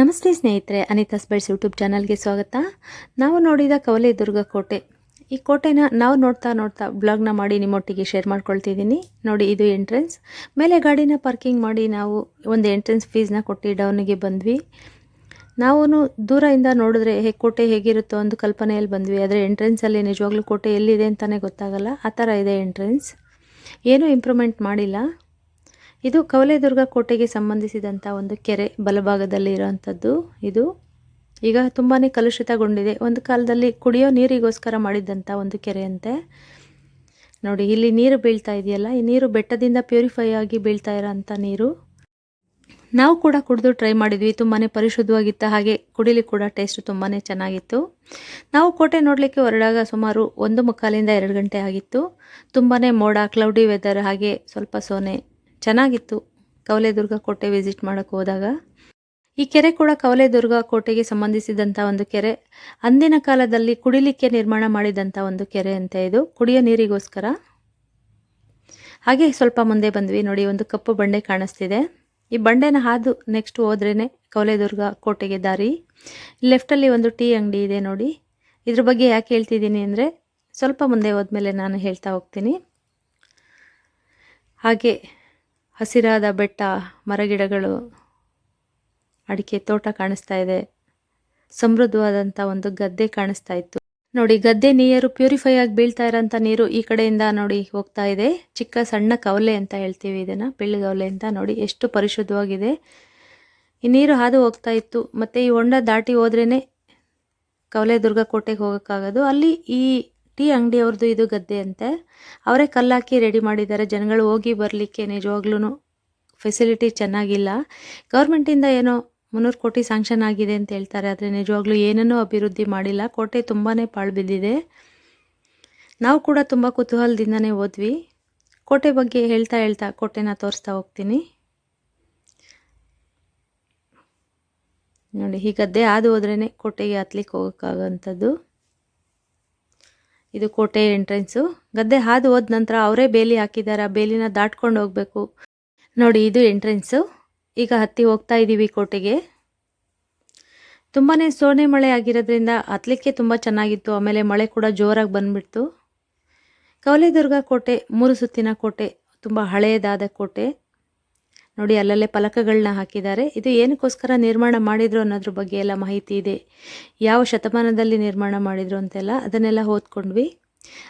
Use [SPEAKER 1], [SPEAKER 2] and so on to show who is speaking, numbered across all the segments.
[SPEAKER 1] ನಮಸ್ತೆ ಸ್ನೇಹಿತರೆ, ಅನಿತಾ ಸ್ಪೈಡ್ಸ್ ಯೂಟ್ಯೂಬ್ ಚಾನಲ್ಗೆ ಸ್ವಾಗತ. ನಾವು ನೋಡಿದ ಕವಲೆದುರ್ಗ ಕೋಟೆ. ಈ ಕೋಟೆನ ನಾವು ನೋಡ್ತಾ ನೋಡ್ತಾ ಬ್ಲಾಗ್ನ ಮಾಡಿ ನಿಮ್ಮೊಟ್ಟಿಗೆ ಶೇರ್ ಮಾಡ್ಕೊಳ್ತಿದ್ದೀನಿ. ನೋಡಿ, ಇದು ಎಂಟ್ರೆನ್ಸ್ ಮೇಲೆ ಗಾಡಿನ ಪಾರ್ಕಿಂಗ್ ಮಾಡಿ ನಾವು ಒಂದು ಎಂಟ್ರೆನ್ಸ್ ಫೀಸ್ನ ಕೊಟ್ಟು ಡೌನಿಗೆ ಬಂದ್ವಿ. ನಾವು ದೂರದಿಂದ ನೋಡಿದ್ರೆ ಹೇಗೆ ಕೋಟೆ ಹೇಗಿರುತ್ತೋ ಒಂದು ಕಲ್ಪನೆಯಲ್ಲಿ ಬಂದ್ವಿ. ಆದರೆ ಎಂಟ್ರೆನ್ಸಲ್ಲಿ ನಿಜವಾಗ್ಲೂ ಕೋಟೆ ಎಲ್ಲಿದೆ ಅಂತಲೇ ಗೊತ್ತಾಗಲ್ಲ. ಆ ಥರ ಇದೆ ಎಂಟ್ರೆನ್ಸ್ ಏನೂ ಇಂಪ್ರೂವ್ಮೆಂಟ್ ಮಾಡಿಲ್ಲ. ಇದು ಕವಲೇದುರ್ಗ ಕೋಟೆಗೆ ಸಂಬಂಧಿಸಿದಂಥ ಒಂದು ಕೆರೆ ಬಲಭಾಗದಲ್ಲಿ ಇರೋವಂಥದ್ದು ಇದು ಈಗ ತುಂಬಾ ಕಲುಷಿತಗೊಂಡಿದೆ. ಒಂದು ಕಾಲದಲ್ಲಿ ಕುಡಿಯೋ ನೀರಿಗೋಸ್ಕರ ಮಾಡಿದ್ದಂಥ ಒಂದು ಕೆರೆಯಂತೆ. ನೋಡಿ, ಇಲ್ಲಿ ನೀರು ಬೀಳ್ತಾ ಇದೆಯಲ್ಲ, ಈ ನೀರು ಬೆಟ್ಟದಿಂದ ಪ್ಯೂರಿಫೈ ಆಗಿ ಬೀಳ್ತಾ ಇರೋಂಥ ನೀರು. ನಾವು ಕೂಡ ಕುಡಿದು ಟ್ರೈ ಮಾಡಿದ್ವಿ ತುಂಬಾ ಪರಿಶುದ್ಧವಾಗಿತ್ತು ಹಾಗೆ ಕುಡಿಲಿ ಕೂಡ ಟೇಸ್ಟ್ ತುಂಬಾ ಚೆನ್ನಾಗಿತ್ತು. ನಾವು ಕೋಟೆ ನೋಡಲಿಕ್ಕೆ ಹೊರಡಾಗ ಸುಮಾರು ಒಂದು ಮುಕ್ಕಾಲಿಂದ ಎರಡು ಗಂಟೆ ಆಗಿತ್ತು. ತುಂಬಾ ಮೋಡ ಕ್ಲೌಡಿ ವೆದರ್ ಹಾಗೆ ಸ್ವಲ್ಪ ಸೋನೆ ಚೆನ್ನಾಗಿತ್ತು. ಕವಲೆದುರ್ಗ ಕೋಟೆ ವಿಸಿಟ್ ಮಾಡೋಕ್ಕೆ ಹೋದಾಗ. ಈ ಕೆರೆ ಕೂಡ ಕವಲೆದುರ್ಗ ಕೋಟೆಗೆ ಸಂಬಂಧಿಸಿದಂಥ ಒಂದು ಕೆರೆ. ಅಂದಿನ ಕಾಲದಲ್ಲಿ ಕುಡಿಲಿಕ್ಕೆ ನಿರ್ಮಾಣ ಮಾಡಿದಂಥ ಒಂದು ಕೆರೆ ಅಂತ ಇದು. ಕುಡಿಯೋ ನೀರಿಗೋಸ್ಕರ. ಹಾಗೆ ಸ್ವಲ್ಪ ಮುಂದೆ ಬಂದ್ವಿ ನೋಡಿ, ಒಂದು ಕಪ್ಪು ಬಂಡೆ ಕಾಣಿಸ್ತಿದೆ. ಈ ಬಂಡೆನ ಹಾದು ನೆಕ್ಸ್ಟ್ ಹೋದ್ರೇ ಕವಲೆದುರ್ಗ ಕೋಟೆಗೆ ದಾರಿ. ಲೆಫ್ಟಲ್ಲಿ ಒಂದು ಟೀ ಅಂಗಡಿ ಇದೆ ನೋಡಿ. ಇದ್ರ ಬಗ್ಗೆ ಯಾಕೆ ಹೇಳ್ತಿದ್ದೀನಿ ಅಂದರೆ, ಸ್ವಲ್ಪ ಮುಂದೆ ಹೋದ್ಮೇಲೆ ನಾನು ಹೇಳ್ತಾ ಹೋಗ್ತೀನಿ. ಹಾಗೆ ಹಸಿರಾದ ಬೆಟ್ಟ, ಮರಗಿಡಗಳು, ಅಡಿಕೆ ತೋಟ ಕಾಣಿಸ್ತಾ ಇದೆ. ಸಮೃದ್ಧವಾದಂಥ ಒಂದು ಗದ್ದೆ ಕಾಣಿಸ್ತಾ ಇತ್ತು. ನೋಡಿ, ಗದ್ದೆ ನೀರು ಪ್ಯೂರಿಫೈ ಆಗಿ ಬೀಳ್ತಾ ಇರೋಂಥ ನೀರು ಈ ಕಡೆಯಿಂದ ನೋಡಿ ಹೋಗ್ತಾ ಇದೆ. ಚಿಕ್ಕ ಸಣ್ಣ ಕವಲೆ ಅಂತ ಹೇಳ್ತೀವಿ ಇದನ್ನು ಬೆಳ್ಳಿಗವಲೆ ಅಂತ ನೋಡಿ ಎಷ್ಟು ಪರಿಶುದ್ಧವಾಗಿದೆ. ಈ ನೀರು ಹಾದು ಹೋಗ್ತಾ ಇತ್ತು. ಮತ್ತು ಈ ಹೊಂಡ ದಾಟಿ ಹೋದ್ರೇ ಕವಲೆದುರ್ಗ ಕೋಟೆಗೆ ಹೋಗೋಕ್ಕಾಗೋದು. ಅಲ್ಲಿ ಈ ಟೀ ಅಂಗಡಿಯವ್ರದ್ದು ಇದು ಗದ್ದೆ ಅಂತೆ. ಅವರೇ ಕಲ್ಲಾಕಿ ರೆಡಿ ಮಾಡಿದ್ದಾರೆ. ಜನಗಳು ಹೋಗಿ ಬರಲಿಕ್ಕೆ ನಿಜವಾಗ್ಲೂ ಫೆಸಿಲಿಟಿ ಚೆನ್ನಾಗಿಲ್ಲ. ಗೌರ್ಮೆಂಟಿಂದ ಏನೋ ಮುನ್ನೂರು ಕೋಟಿ ಸ್ಯಾಂಕ್ಷನ್ ಆಗಿದೆ ಅಂತ ಹೇಳ್ತಾರೆ. ಆದರೆ ನಿಜವಾಗ್ಲೂ ಏನನ್ನೂ ಅಭಿವೃದ್ಧಿ ಮಾಡಿಲ್ಲ. ಕೋಟೆ ತುಂಬಾ ಪಾಳು ಬಿದ್ದಿದೆ. ನಾವು ಕೂಡ ತುಂಬ ಕುತೂಹಲದಿಂದನೇ ಹೋದ್ವಿ. ಕೋಟೆ ಬಗ್ಗೆ ಹೇಳ್ತಾ ಹೇಳ್ತಾ ಕೋಟೆನ ತೋರಿಸ್ತಾ ಹೋಗ್ತೀನಿ. ನೋಡಿ, ಈ ಗದ್ದೆ ಹೋದ್ರೇ ಕೋಟೆಗೆ ಹತ್ಲಿಕ್ಕೆ ಹೋಗೋಕ್ಕಾಗೋಂಥದ್ದು. ಇದು ಕೋಟೆ ಎಂಟ್ರೆನ್ಸು. ಗದ್ದೆ ಹಾದು ಹೋದ ನಂತರ ಅವರೇ ಬೇಲಿ ಹಾಕಿದ್ದಾರೆ. ಆ ಬೇಲಿನ ದಾಟ್ಕೊಂಡು ಹೋಗಬೇಕು. ನೋಡಿ, ಇದು ಎಂಟ್ರೆನ್ಸು. ಈಗ ಹತ್ತಿ ಹೋಗ್ತಾ ಇದ್ದೀವಿ ಕೋಟೆಗೆ. ತುಂಬಾ ಸೋನೆ ಮಳೆ ಆಗಿರೋದ್ರಿಂದ ಹತ್ತಲಿಕ್ಕೆ ತುಂಬ ಚೆನ್ನಾಗಿತ್ತು. ಆಮೇಲೆ ಮಳೆ ಕೂಡ ಜೋರಾಗಿ ಬಂದುಬಿಡ್ತು. ಕವಲೇದುರ್ಗ ಕೋಟೆ, ಮೂರು ಸುತ್ತಿನ ಕೋಟೆ, ತುಂಬ ಹಳೆಯದಾದ ಕೋಟೆ. ನೋಡಿ, ಅಲ್ಲಲ್ಲೇ ಫಲಕಗಳನ್ನ ಹಾಕಿದ್ದಾರೆ. ಇದು ಏನಕ್ಕೋಸ್ಕರ ನಿರ್ಮಾಣ ಮಾಡಿದ್ರು ಅನ್ನೋದ್ರ ಬಗ್ಗೆ ಎಲ್ಲ ಮಾಹಿತಿ ಇದೆ. ಯಾವ ಶತಮಾನದಲ್ಲಿ ನಿರ್ಮಾಣ ಮಾಡಿದ್ರು ಅಂತೆಲ್ಲ ಅದನ್ನೆಲ್ಲ ಓದ್ಕೊಂಡ್ವಿ.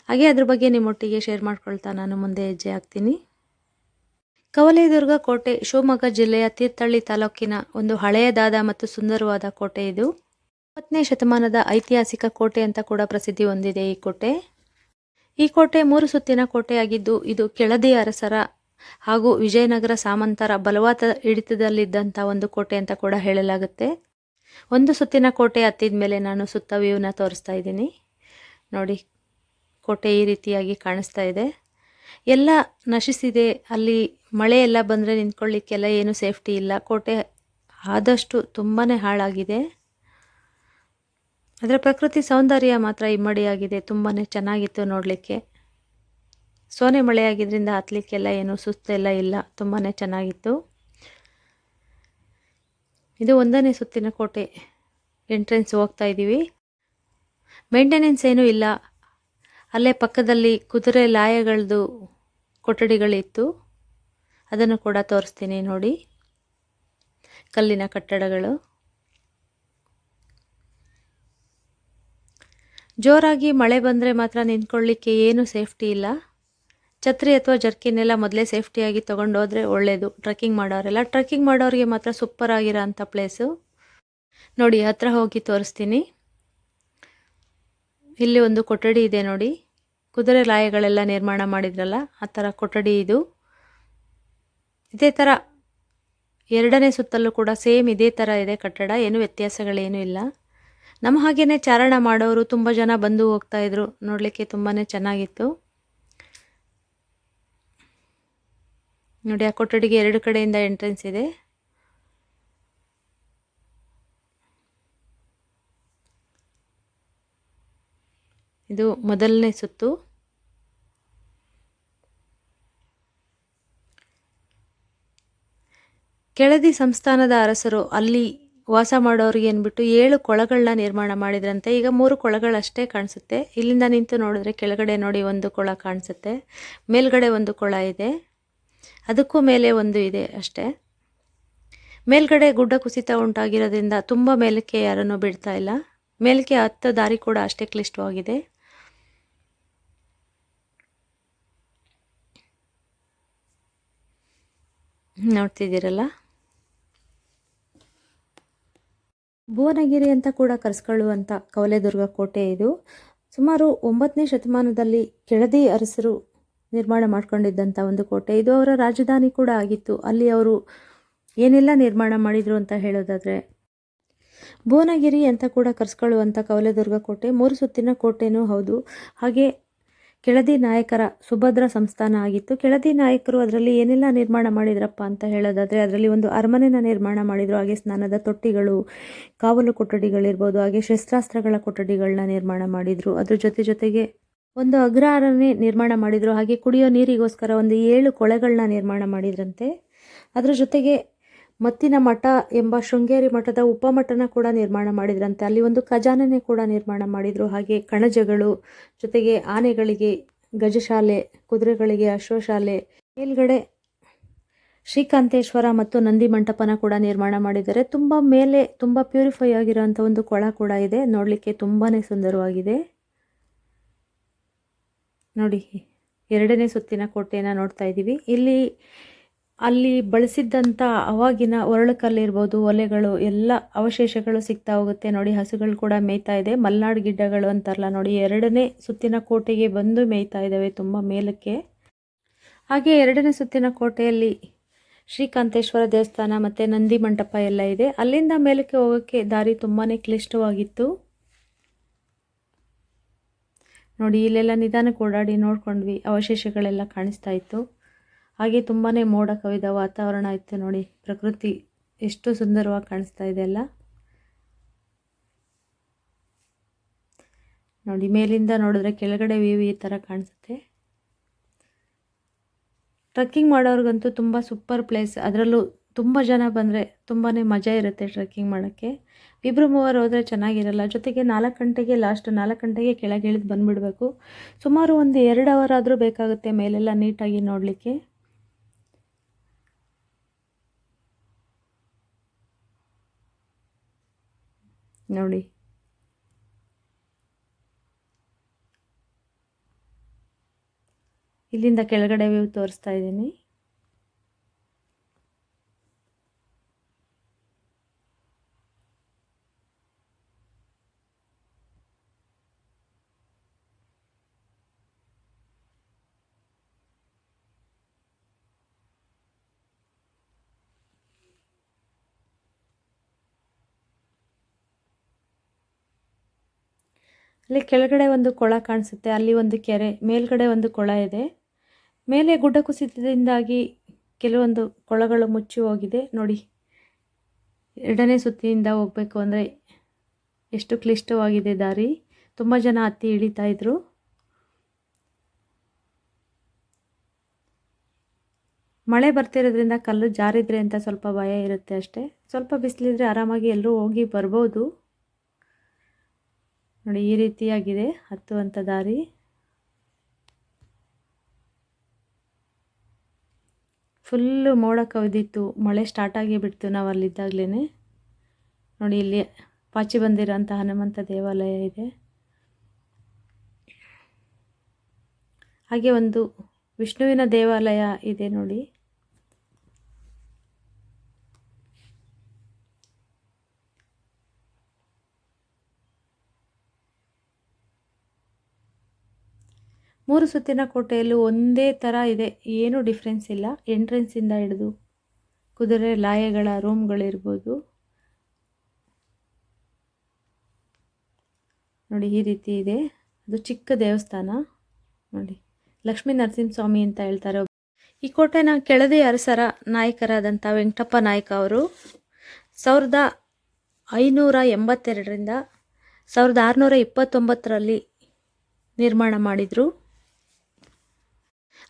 [SPEAKER 1] ಹಾಗೆ ಅದ್ರ ಬಗ್ಗೆ ನಿಮ್ಮೊಟ್ಟಿಗೆ ಶೇರ್ ಮಾಡ್ಕೊಳ್ತಾ ನಾನು ಮುಂದೆ ಹೆಜ್ಜೆ ಹಾಕ್ತೀನಿ. ಕವಲೇದುರ್ಗ ಕೋಟೆ, ಶಿವಮೊಗ್ಗ ಜಿಲ್ಲೆಯ ತೀರ್ಥಹಳ್ಳಿ ತಾಲೂಕಿನ ಒಂದು ಹಳೆಯದಾದ ಮತ್ತು ಸುಂದರವಾದ ಕೋಟೆ ಇದು. ಇಪ್ಪತ್ತನೇ ಶತಮಾನದ ಐತಿಹಾಸಿಕ ಕೋಟೆ ಅಂತ ಕೂಡ ಪ್ರಸಿದ್ಧಿ ಹೊಂದಿದೆ ಈ ಕೋಟೆ. ಈ ಕೋಟೆ ಮೂರು ಸುತ್ತಿನ ಕೋಟೆಯಾಗಿದ್ದು, ಇದು ಕೆಳದಿ ಅರಸರ ಹಾಗೂ ವಿಜಯನಗರ ಸಾಮಂತರ ಬಲವಾದ ಹಿಡಿತದಲ್ಲಿದ್ದಂಥ ಒಂದು ಕೋಟೆ ಅಂತ ಕೂಡ ಹೇಳಲಾಗುತ್ತೆ. ಒಂದು ಸುತ್ತಿನ ಕೋಟೆ ಹತ್ತಿದ ಮೇಲೆ ನಾನು ಸುತ್ತ ವ್ಯೂನ ತೋರಿಸ್ತಾ ಇದ್ದೀನಿ. ನೋಡಿ, ಕೋಟೆ ಈ ರೀತಿಯಾಗಿ ಕಾಣಿಸ್ತಾ ಇದೆ. ಎಲ್ಲ ನಶಿಸಿದೆ. ಅಲ್ಲಿ ಮಳೆ ಎಲ್ಲ ಬಂದರೆ ನಿಂತ್ಕೊಳ್ಳಿಕ್ಕೆಲ್ಲ ಏನು ಸೇಫ್ಟಿ ಇಲ್ಲ. ಕೋಟೆ ಆದಷ್ಟು ತುಂಬಾ ಹಾಳಾಗಿದೆ. ಅದರ ಪ್ರಕೃತಿ ಸೌಂದರ್ಯ ಮಾತ್ರ ಇಮ್ಮಡಿಯಾಗಿದೆ. ತುಂಬಾ ಚೆನ್ನಾಗಿತ್ತು ನೋಡಲಿಕ್ಕೆ. ಸೋನೆ ಮಳೆಯಾಗಿದ್ದರಿಂದ ಹತ್ತಲಿಕ್ಕೆಲ್ಲ ಏನು ಸುಸ್ತೆಲ್ಲ ಇಲ್ಲ. ತುಂಬಾ ಚೆನ್ನಾಗಿತ್ತು. ಇದು ಒಂದನೇ ಸುತ್ತಿನ ಕೋಟೆ ಎಂಟ್ರೆನ್ಸ್ ಹೋಗ್ತಾ ಇದ್ದೀವಿ ಮೇಂಟೆನೆನ್ಸ್ ಏನೂ ಇಲ್ಲ. ಅಲ್ಲೇ ಪಕ್ಕದಲ್ಲಿ ಕುದುರೆ ಲಾಯಗಳದ್ದು ಕೊಠಡಿಗಳಿತ್ತು. ಅದನ್ನು ಕೂಡ ತೋರಿಸ್ತೀನಿ ನೋಡಿ. ಕಲ್ಲಿನ ಕಟ್ಟಡಗಳು. ಜೋರಾಗಿ ಮಳೆ ಬಂದರೆ ಮಾತ್ರ ನಿಂತ್ಕೊಳ್ಳಿಕ್ಕೆ ಏನೂ ಸೇಫ್ಟಿ ಇಲ್ಲ. ಛತ್ರಿ ಅಥವಾ ಜರ್ಕಿನೆಲ್ಲ ಮೊದಲೇ ಸೇಫ್ಟಿಯಾಗಿ ತೊಗೊಂಡು ಹೋದರೆ ಒಳ್ಳೆಯದು ಟ್ರೆಕ್ಕಿಂಗ್ ಮಾಡೋರೆಲ್ಲ ಟ್ರೆಕ್ಕಿಂಗ್ ಮಾಡೋರಿಗೆ ಮಾತ್ರ ಸೂಪರ್ ಆಗಿರೋ ಅಂಥ ಪ್ಲೇಸು ನೋಡಿ, ಹತ್ರ ಹೋಗಿ ತೋರಿಸ್ತೀನಿ. ಇಲ್ಲಿ ಒಂದು ಕೊಠಡಿ ಇದೆ ನೋಡಿ. ಕುದುರೆ ಲಾಯಗಳೆಲ್ಲ ನಿರ್ಮಾಣ ಮಾಡಿದ್ರಲ್ಲ, ಆ ಥರ ಕೊಠಡಿ ಇದು. ಇದೇ ಥರ ಎರಡನೇ ಸುತ್ತಲೂ ಕೂಡ ಸೇಮ್ ಇದೇ ಥರ ಇದೆ ಕಟ್ಟಡ, ಏನು ವ್ಯತ್ಯಾಸಗಳೇನೂ ಇಲ್ಲ. ನಮ್ಮ ಹಾಗೆಯೇ ಚಾರಣ ಮಾಡೋರು ತುಂಬ ಜನ ಬಂದು ಹೋಗ್ತಾಯಿದ್ರು ನೋಡಲಿಕ್ಕೆ ತುಂಬಾ ಚೆನ್ನಾಗಿತ್ತು. ನೋಡಿ, ಆ ಕೊಠಡಿಗೆ ಎರಡು ಕಡೆಯಿಂದ ಎಂಟ್ರೆನ್ಸ್ ಇದೆ. ಇದು ಮೊದಲನೇ ಸುತ್ತು. ಕೆಳದಿ ಸಂಸ್ಥಾನದ ಅರಸರು ಅಲ್ಲಿ ವಾಸ ಮಾಡೋರಿಗೆ ಅಂದ್ಬಿಟ್ಟು ಏಳು ಕೊಳಗಳನ್ನ ನಿರ್ಮಾಣ ಮಾಡಿದ್ರಂತೆ. ಈಗ ಮೂರು ಕೊಳಗಳಷ್ಟೇ ಕಾಣಿಸುತ್ತೆ. ಇಲ್ಲಿಂದ ನಿಂತು ನೋಡಿದ್ರೆ ಕೆಳಗಡೆ ನೋಡಿ ಒಂದು ಕೊಳ ಕಾಣಿಸುತ್ತೆ. ಮೇಲ್ಗಡೆ ಒಂದು ಕೊಳ ಇದೆ. ಅದಕ್ಕೂ ಮೇಲೆ ಒಂದು ಇದೆ ಅಷ್ಟೇ. ಮೇಲ್ಗಡೆ ಗುಡ್ಡ ಕುಸಿತ ಉಂಟಾಗಿರೋದ್ರಿಂದ ತುಂಬ ಮೇಲಕ್ಕೆ ಯಾರನ್ನು ಬಿಡ್ತಾ ಇಲ್ಲ. ಮೇಲಕ್ಕೆ ಹತ್ತ ದಾರಿ ಕೂಡ ಅಷ್ಟೇ ಕ್ಲಿಷ್ಟವಾಗಿದೆ. ನೋಡ್ತಿದ್ದೀರಲ್ಲ? ಭುವನಗಿರಿ ಅಂತ ಕೂಡ ಕರೆಸ್ಕೊಳ್ಳುವಂಥ ಕವಲೆದುರ್ಗ ಕೋಟೆ ಇದು. ಸುಮಾರು ಒಂಬತ್ತನೇ ಶತಮಾನದಲ್ಲಿ ಕೆಳದಿ ಅರಸರು ನಿರ್ಮಾಣ ಮಾಡ್ಕೊಂಡಿದ್ದಂಥ ಒಂದು ಕೋಟೆ. ಇದು ಅವರ ರಾಜಧಾನಿ ಕೂಡ ಆಗಿತ್ತು. ಅಲ್ಲಿ ಅವರು ಏನೆಲ್ಲ ನಿರ್ಮಾಣ ಮಾಡಿದರು ಅಂತ ಹೇಳೋದಾದರೆ, ಭುವನಗಿರಿ ಅಂತ ಕೂಡ ಕರೆಸ್ಕೊಳ್ಳುವಂಥ ಕವಲೆದುರ್ಗ ಕೋಟೆ, ಮೂರು ಸುತ್ತಿನ ಕೋಟೆನೂ ಹೌದು. ಹಾಗೆ ಕೆಳದಿ ನಾಯಕರ ಸುಭದ್ರ ಸಂಸ್ಥಾನ ಆಗಿತ್ತು. ಕೆಳದಿ ನಾಯಕರು ಅದರಲ್ಲಿ ಏನೆಲ್ಲ ನಿರ್ಮಾಣ ಮಾಡಿದ್ರಪ್ಪ ಅಂತ ಹೇಳೋದಾದರೆ, ಅದರಲ್ಲಿ ಒಂದು ಅರಮನೆನ ನಿರ್ಮಾಣ ಮಾಡಿದರು. ಹಾಗೆ ಸ್ನಾನದ ತೊಟ್ಟಿಗಳು, ಕಾವಲು ಕೊಠಡಿಗಳಿರ್ಬೋದು, ಹಾಗೆ ಶಸ್ತ್ರಾಸ್ತ್ರಗಳ ಕೊಠಡಿಗಳನ್ನ ನಿರ್ಮಾಣ ಮಾಡಿದರು. ಅದ್ರ ಜೊತೆ ಜೊತೆಗೆ ಒಂದು ಅಗ್ರಹಾರನೇ ನಿರ್ಮಾಣ ಮಾಡಿದರು. ಹಾಗೆ ಕುಡಿಯೋ ನೀರಿಗೋಸ್ಕರ ಒಂದು ಏಳು ಕೊಳೆಗಳನ್ನ ನಿರ್ಮಾಣ ಮಾಡಿದ್ರಂತೆ. ಅದರ ಜೊತೆಗೆ ಮತ್ತಿನ ಮಠ ಎಂಬ ಶೃಂಗೇರಿ ಮಠದ ಉಪಮಠನ ಕೂಡ ನಿರ್ಮಾಣ ಮಾಡಿದ್ರಂತೆ. ಅಲ್ಲಿ ಒಂದು ಖಜಾನೆ ಕೂಡ ನಿರ್ಮಾಣ ಮಾಡಿದರು. ಹಾಗೆ ಕಣಜಗಳು, ಜೊತೆಗೆ ಆನೆಗಳಿಗೆ ಗಜಶಾಲೆ ಕುದುರೆಗಳಿಗೆ ಅಶ್ವಶಾಲೆ ಮೇಲ್ಗಡೆ ಶ್ರೀಕಾಂತೇಶ್ವರ ಮತ್ತು ನಂದಿ ಮಂಟಪನ ಕೂಡ ನಿರ್ಮಾಣ ಮಾಡಿದ್ದಾರೆ. ತುಂಬ ಮೇಲೆ ತುಂಬ ಪ್ಯೂರಿಫೈ ಆಗಿರೋಂಥ ಒಂದು ಕೊಳ ಕೂಡ ಇದೆ. ನೋಡಲಿಕ್ಕೆ ತುಂಬಾ ಸುಂದರವಾಗಿದೆ. ನೋಡಿ, ಎರಡನೇ ಸುತ್ತಿನ ಕೋಟೆಯನ್ನು ನೋಡ್ತಾ ಇದ್ದೀವಿ. ಇಲ್ಲಿ, ಅಲ್ಲಿ ಬಳಸಿದ್ದಂಥ ಅವಾಗಿನ ಒರಳುಕಲ್ಲಿರ್ಬೋದು, ಒಲೆಗಳು, ಎಲ್ಲ ಅವಶೇಷಗಳು ಸಿಗ್ತಾ ಹೋಗುತ್ತೆ. ನೋಡಿ, ಹಸುಗಳು ಕೂಡ ಮೇಯ್ತಾ ಇದೆ. ಮಲ್ನಾಡು ಗಿಡ್ಡಗಳು ಅಂತಾರಲ್ಲ, ನೋಡಿ, ಎರಡನೇ ಸುತ್ತಿನ ಕೋಟೆಗೆ ಬಂದು ಮೇಯ್ತಾ ಇದ್ದಾವೆ ತುಂಬ ಮೇಲಕ್ಕೆ. ಹಾಗೆ ಎರಡನೇ ಸುತ್ತಿನ ಕೋಟೆಯಲ್ಲಿ ಶ್ರೀಕಾಂತೇಶ್ವರ ದೇವಸ್ಥಾನ ಮತ್ತು ನಂದಿ ಮಂಟಪ ಎಲ್ಲ ಇದೆ. ಅಲ್ಲಿಂದ ಮೇಲಕ್ಕೆ ಹೋಗೋಕ್ಕೆ ದಾರಿ ತುಂಬಾ ಕ್ಲಿಷ್ಟವಾಗಿತ್ತು. ನೋಡಿ, ಇಲ್ಲೆಲ್ಲ ನಿಧಾನಕ್ಕೆ ಓಡಾಡಿ ನೋಡ್ಕೊಂಡ್ವಿ. ಅವಶೇಷಗಳೆಲ್ಲ ಕಾಣಿಸ್ತಾ ಇತ್ತು. ಹಾಗೆ ತುಂಬಾ ಮೋಡ ಕವಿದ ವಾತಾವರಣ ಇತ್ತು ನೋಡಿ. ಪ್ರಕೃತಿ ಎಷ್ಟು ಸುಂದರವಾಗಿ ಕಾಣಿಸ್ತಾ ಇದೆ ಅಲ್ಲ. ನೋಡಿ, ಮೇಲಿಂದ ನೋಡಿದ್ರೆ ಕೆಳಗಡೆ ವ್ಯೂ ಈ ಥರ ಕಾಣಿಸುತ್ತೆ. ಟ್ರಕ್ಕಿಂಗ್ ಮಾಡೋರಿಗಂತೂ ತುಂಬ ಸೂಪರ್ ಪ್ಲೇಸ್ ಅದರಲ್ಲೂ ತುಂಬ ಜನ ಬಂದರೆ ತುಂಬಾ ಮಜಾ ಇರುತ್ತೆ ಟ್ರೆಕ್ಕಿಂಗ್ ಮಾಡೋಕ್ಕೆ. ಇಬ್ಬರು ಮೂವರು ಹೋದರೆ ಚೆನ್ನಾಗಿರಲ್ಲ. ಜೊತೆಗೆ ನಾಲ್ಕು ಗಂಟೆಗೆ ಲಾಸ್ಟ್ ನಾಲ್ಕು ಗಂಟೆಗೆ ಕೆಳಗೆ ಇಳಿದು ಬಂದುಬಿಡಬೇಕು. ಸುಮಾರು ಒಂದು ಎರಡು ಅವರ್ ಆದರೂ ಬೇಕಾಗುತ್ತೆ ಮೇಲೆಲ್ಲ ನೀಟಾಗಿ ನೋಡಲಿಕ್ಕೆ. ನೋಡಿ. ಇಲ್ಲಿಂದ ಕೆಳಗಡೆ ವ್ಯೂ ತೋರಿಸ್ತಾ ಇದ್ದೀನಿ. ಅಲ್ಲಿ ಕೆಳಗಡೆ ಒಂದು ಕೊಳ ಕಾಣಿಸುತ್ತೆ, ಅಲ್ಲಿ ಒಂದು ಕೆರೆ, ಮೇಲ್ಗಡೆ ಒಂದು ಕೊಳ ಇದೆ. ಮೇಲೆ ಗುಡ್ಡ ಕುಸಿತದಿಂದಾಗಿ ಕೆಲವೊಂದು ಕೊಳಗಳು ಮುಚ್ಚಿ ಹೋಗಿದೆ. ನೋಡಿ, ಎರಡನೇ ಸುತ್ತಿನಿಂದ ಹೋಗಬೇಕು ಅಂದರೆ ಎಷ್ಟು ಕ್ಲಿಷ್ಟವಾಗಿದೆ ದಾರಿ. ತುಂಬ ಜನ ಹತ್ತಿ ಇಳಿತಾ ಇದ್ರು. ಮಳೆ ಬರ್ತಿರೋದ್ರಿಂದ ಕಲ್ಲು ಜಾರಿದ್ರೆ ಅಂತ ಸ್ವಲ್ಪ ಭಯ ಇರುತ್ತೆ ಅಷ್ಟೇ. ಸ್ವಲ್ಪ ಬಿಸಿಲಿದ್ರೆ ಆರಾಮಾಗಿ ಎಲ್ಲರೂ ಹೋಗಿ ಬರ್ಬೋದು. ನೋಡಿ, ಈ ರೀತಿಯಾಗಿದೆ. ಹತ್ತುವಂಥ ದಾರಿ. ಫುಲ್ಲು ಮೋಡ ಕವಿದಿತ್ತು. ಮಳೆ ಸ್ಟಾರ್ಟ್ ಆಗಿ ಬಿಡ್ತು ನಾವು ಅಲ್ಲಿದ್ದಾಗಲೇ ನೋಡಿ, ಇಲ್ಲಿ ಪಾಚಿ ಬಂದಿರೋಂಥ ಹನುಮಂತ ದೇವಾಲಯ ಇದೆ. ಹಾಗೆ ಒಂದು ವಿಷ್ಣುವಿನ ದೇವಾಲಯ ಇದೆ ನೋಡಿ. ಮೂರು ಸುತ್ತಿನ ಕೋಟೆಯಲ್ಲೂ ಒಂದೇ ಥರ ಇದೆ. ಏನೂ ಡಿಫ್ರೆನ್ಸ್ ಇಲ್ಲ. ಎಂಟ್ರೆನ್ಸಿಂದ ಹಿಡಿದು ಕುದುರೆ ಲಾಯಗಳ ರೂಮ್ಗಳಿರ್ಬೋದು ನೋಡಿ, ಈ ರೀತಿ ಇದೆ. ಅದು ಚಿಕ್ಕ ದೇವಸ್ಥಾನ. ನೋಡಿ, ಲಕ್ಷ್ಮೀ ನರಸಿಂಹಸ್ವಾಮಿ ಅಂತ ಹೇಳ್ತಾರೆ ಈ ಕೋಟೆನ ಕೆಳದಿ ಅರಸರ ನಾಯಕರಾದಂಥ ವೆಂಕಟಪ್ಪ ನಾಯಕ ಅವರು ಸಾವಿರದ ಐನೂರ ಎಂಬತ್ತೆರಡರಿಂದ ಸಾವಿರದ ಆರುನೂರ ಇಪ್ಪತ್ತೊಂಬತ್ತರಲ್ಲಿ ನಿರ್ಮಾಣ ಮಾಡಿದರು.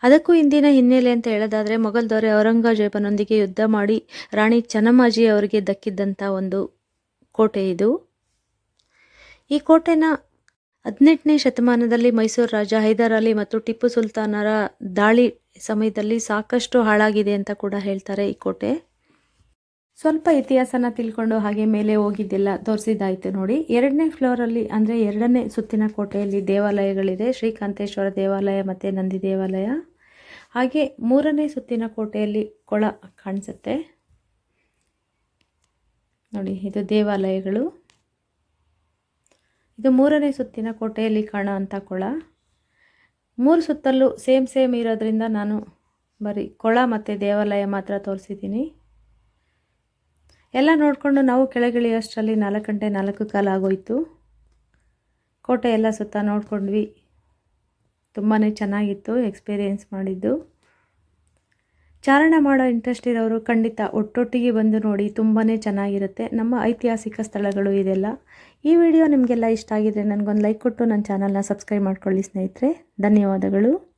[SPEAKER 1] ಅದಕ್ಕೂ ಇಂದಿನ ಹಿನ್ನೆಲೆ ಅಂತ ಹೇಳೋದಾದರೆ ಮೊಘಲ್ ದೊರೆ ಔರಂಗಜೇಬನೊಂದಿಗೆ ಯುದ್ಧ ಮಾಡಿ ರಾಣಿ ಚನ್ನಮ್ಮಾಜಿ ಅವರಿಗೆ ದಕ್ಕಿದ್ದಂಥ ಒಂದು ಕೋಟೆ ಇದು. ಈ ಕೋಟೆನ ಹದಿನೆಂಟನೇ ಶತಮಾನದಲ್ಲಿ ಮೈಸೂರು ರಾಜ ಹೈದರ್ ಅಲಿ ಮತ್ತು ಟಿಪ್ಪು ಸುಲ್ತಾನರ ದಾಳಿ ಸಮಯದಲ್ಲಿ ಸಾಕಷ್ಟು ಹಾಳಾಗಿದೆ ಅಂತ ಕೂಡ ಹೇಳ್ತಾರೆ ಈ ಕೋಟೆ. ಸ್ವಲ್ಪ ಇತಿಹಾಸನ ತಿಳ್ಕೊಂಡು ಹಾಗೆ ಮೇಲೆ ಹೋಗಿದ್ದೆಲ್ಲ ತೋರಿಸಿದ್ದಾಯಿತು ನೋಡಿ. ಎರಡನೇ ಫ್ಲೋರಲ್ಲಿ ಅಂದರೆ ಎರಡನೇ ಸುತ್ತಿನ ಕೋಟೆಯಲ್ಲಿ ದೇವಾಲಯಗಳಿದೆ. ಶ್ರೀಕಾಂತೇಶ್ವರ ದೇವಾಲಯ ಮತ್ತು ನಂದಿ ದೇವಾಲಯ. ಹಾಗೆ ಮೂರನೇ ಸುತ್ತಿನ ಕೋಟೆಯಲ್ಲಿ ಕೊಳ ಕಾಣಿಸುತ್ತೆ. ನೋಡಿ, ಇದು ದೇವಾಲಯಗಳು. ಇದು ಮೂರನೇ ಸುತ್ತಿನ ಕೋಟೆಯಲ್ಲಿ ಕಾಣೋ ಕೊಳ. ಮೂರು ಸುತ್ತಲ್ಲೂ ಸೇಮ್ ಸೇಮ್ ಇರೋದ್ರಿಂದ ನಾನು ಬರೀ ಕೊಳ ಮತ್ತು ದೇವಾಲಯ ಮಾತ್ರ ತೋರಿಸಿದ್ದೀನಿ. ಎಲ್ಲ ನೋಡಿಕೊಂಡು ನಾವು ಕೆಳಗಿಳಿಯೋಷ್ಟರಲ್ಲಿ ನಾಲ್ಕು ಗಂಟೆ ನಾಲ್ಕು ಕಾಲ ಆಗೋಯ್ತು. ಕೋಟೆ ಎಲ್ಲ ಸುತ್ತ ನೋಡಿಕೊಂಡ್ವಿ. ತುಂಬಾ ಚೆನ್ನಾಗಿತ್ತು, ಎಕ್ಸ್ಪೀರಿಯೆನ್ಸ್ ಮಾಡಿದ್ದು. ಚಾರಣ ಮಾಡೋ ಇಂಟ್ರೆಸ್ಟ್ ಇರೋರು ಖಂಡಿತ ಒಟ್ಟೊಟ್ಟಿಗೆ ಬಂದು ನೋಡಿ ತುಂಬಾ ಚೆನ್ನಾಗಿರುತ್ತೆ. ನಮ್ಮ ಐತಿಹಾಸಿಕ ಸ್ಥಳಗಳು ಇದೆಲ್ಲ. ಈ ವಿಡಿಯೋ ನಿಮಗೆಲ್ಲ ಇಷ್ಟ ಆಗಿದ್ರೆ ನನಗೊಂದು ಲೈಕ್ ಕೊಟ್ಟು ನನ್ನ ಚಾನಲ್ನ ಸಬ್ಸ್ಕ್ರೈಬ್ ಮಾಡ್ಕೊಳ್ಳಿ ಸ್ನೇಹಿತರೆ. ಧನ್ಯವಾದಗಳು.